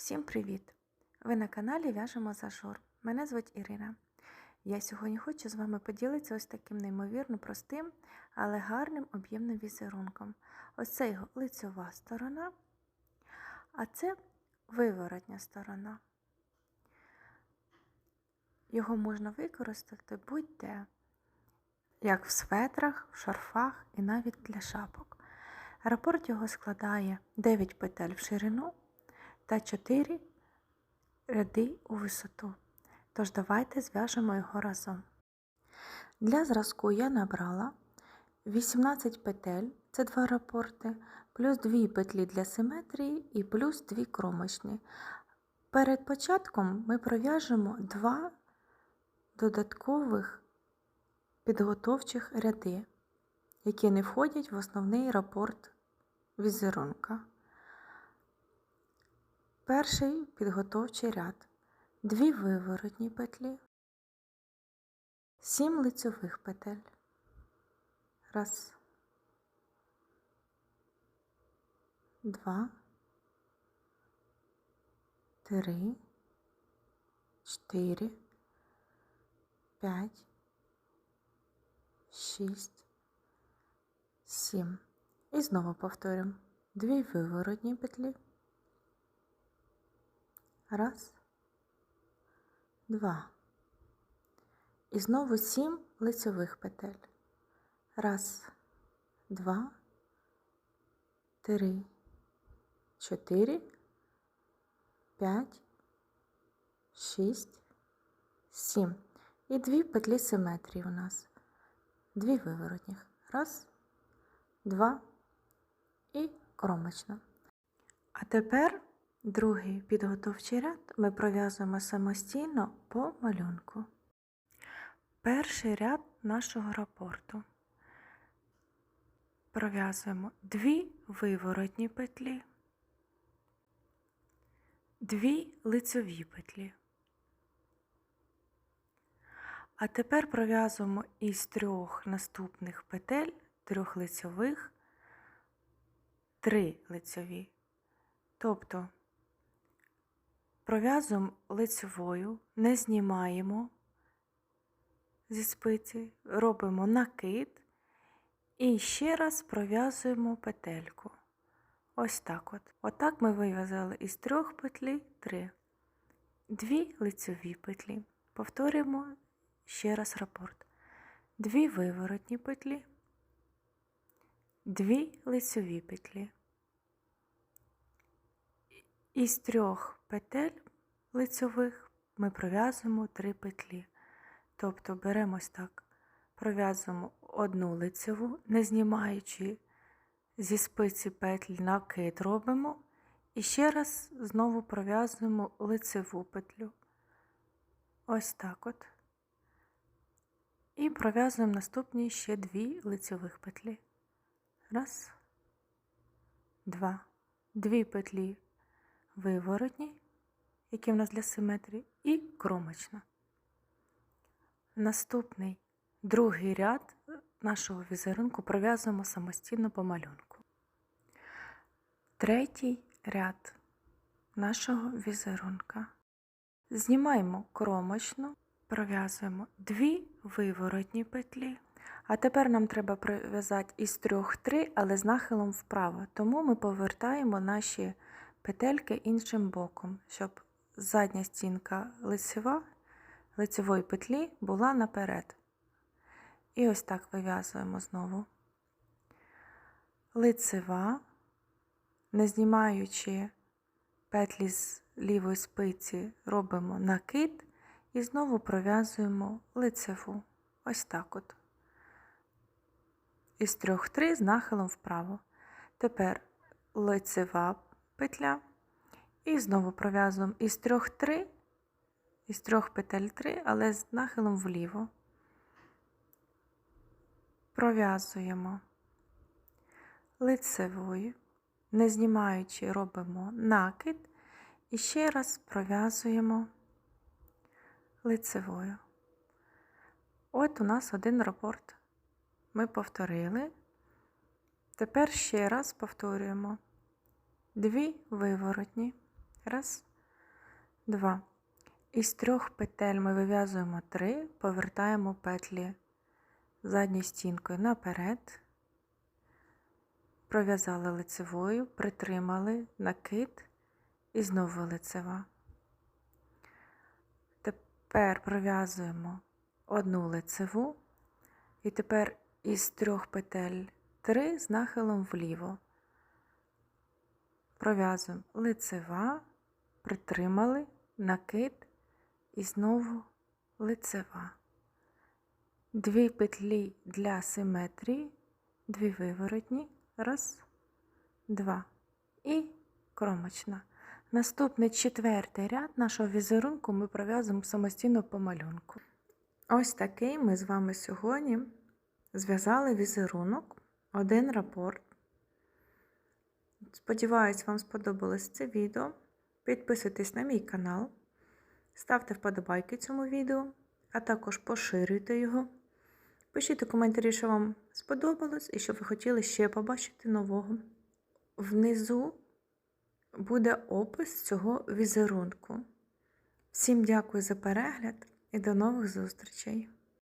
Всім привіт! Ви на каналі В'яжемо Зажор. Мене звуть Ірина. Я сьогодні хочу з вами поділитися ось таким неймовірно простим, але гарним об'ємним візерунком. Ось це його лицьова сторона, а це виворотня сторона. Його можна використати будь-де, як в светрах, в шарфах і навіть для шапок. Рапорт його складає 9 петель в ширину та 4 ряди у висоту. Тож давайте зв'яжемо його разом. Для зразку я набрала 18 петель, це два рапорти, плюс 2 петлі для симетрії і плюс 2 кромочні. Перед початком ми пров'яжемо 2 додаткових підготовчих ряди, які не входять в основний рапорт візерунка. Перший підготовчий ряд, дві виворотні петлі, сім лицьових петель. Раз, два, три, чотири, п'ять, шість, сім. І знову повторюємо. Дві виворотні петлі. Раз, два. І знову сім лицьових петель. Раз, два, три, чотири, п'ять, шість, сім. І дві петлі симетрії у нас. Дві виворотніх. Раз, два і кромочна. А тепер Другий підготовчий ряд ми пров'язуємо самостійно по малюнку. Перший ряд нашого рапорту. Пров'язуємо дві виворотні петлі, дві лицьові петлі. А тепер пров'язуємо із трьох наступних петель, трьох лицьових, три лицьові. Тобто Пров'язуємо лицевою, не знімаємо зі спиці, робимо накид і ще раз пров'язуємо петельку. Ось так от. Отак ми вив'язали із трьох петлі три. Дві лицеві петлі. Повторюємо ще раз рапорт. Дві виворотні петлі, дві лицеві петлі. Із трьох петель лицьових ми пров'язуємо три петлі. Тобто беремо ось так, пров'язуємо одну лицьову, не знімаючи зі спиці петлі накид робимо. І ще раз знову пров'язуємо лицеву петлю. Ось так от. І пров'язуємо наступні ще дві лицьових петлі. Раз, два, дві петлі виворотній, які в нас для симетрії, і кромочна. Наступний другий ряд нашого візерунку пров'язуємо самостійно по малюнку. Третій ряд нашого візерунка. Знімаємо кромочну, пров'язуємо дві виворотні петлі. А тепер нам треба пров'язати із трьох три, але з нахилом вправо. Тому ми повертаємо наші петельки іншим боком, щоб задня стінка лицева, лицевої петлі була наперед. І ось так вив'язуємо знову. Лицева, не знімаючи петлі з лівої спиці, робимо накид і знову пров'язуємо лицеву. Ось так от. Із трьох три з нахилом вправо. Тепер лицева петля. І знову пров'язуємо із трьох три, із трьох петель три, але з нахилом вліво. Пров'язуємо лицевою, не знімаючи, робимо накид і ще раз пров'язуємо лицевою. От у нас один рапорт. Ми повторили. Тепер ще раз повторюємо дві виворотні. Раз, 2. Із трьох петель ми вив'язуємо 3, повертаємо петлі задньою стінкою наперед, пров'язали лицевою, притримали накид і знову лицева. Тепер пров'язуємо одну лицеву, і тепер із трьох петель 3 з нахилом вліво. Пров'язуємо лицева, притримали, накид і знову лицева. Дві петлі для симетрії, дві виворотні, раз, два і кромочна. Наступний четвертий ряд нашого візерунку ми пров'язуємо самостійно по малюнку. Ось такий ми з вами сьогодні зв'язали візерунок, один рапорт. Сподіваюсь, вам сподобалось це відео. Підписуйтесь на мій канал, ставте вподобайки цьому відео, а також поширюйте його. Пишіть у коментарі, що вам сподобалось і що ви хотіли ще побачити нового. Внизу буде опис цього візерунку. Всім дякую за перегляд і до нових зустрічей!